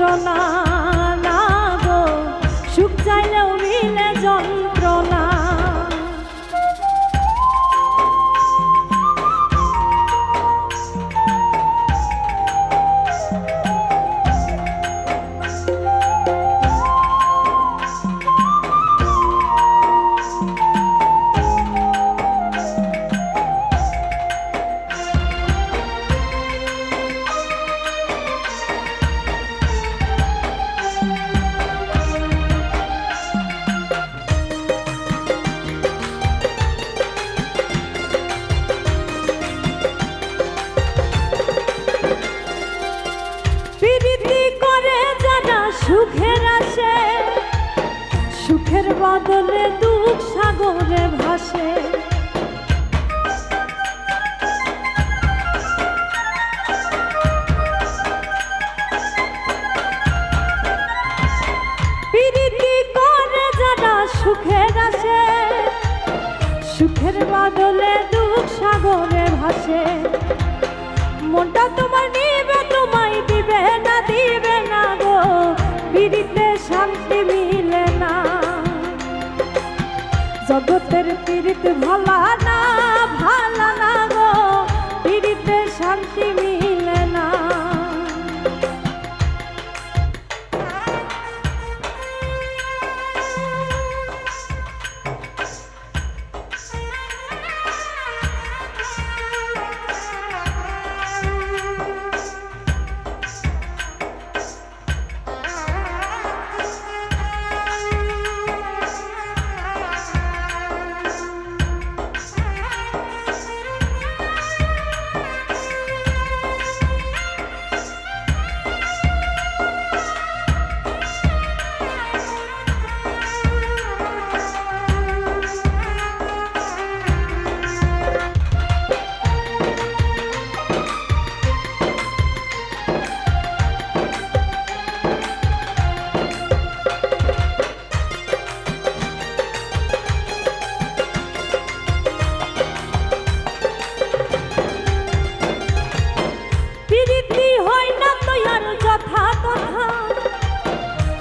যন্ত্রণা সুখের বদলে দুঃখ সাগরে ভাসে। সুখের বদলে দুঃখ সাগরে ভাসে। মনটা তোমার নিবে পীড়িত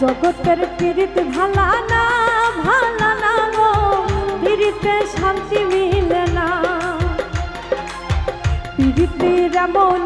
জগতের পীড়িত ভালা না ভালা না গো। পীড়িতে শান্তি মিলে না। পীড়িতের এমন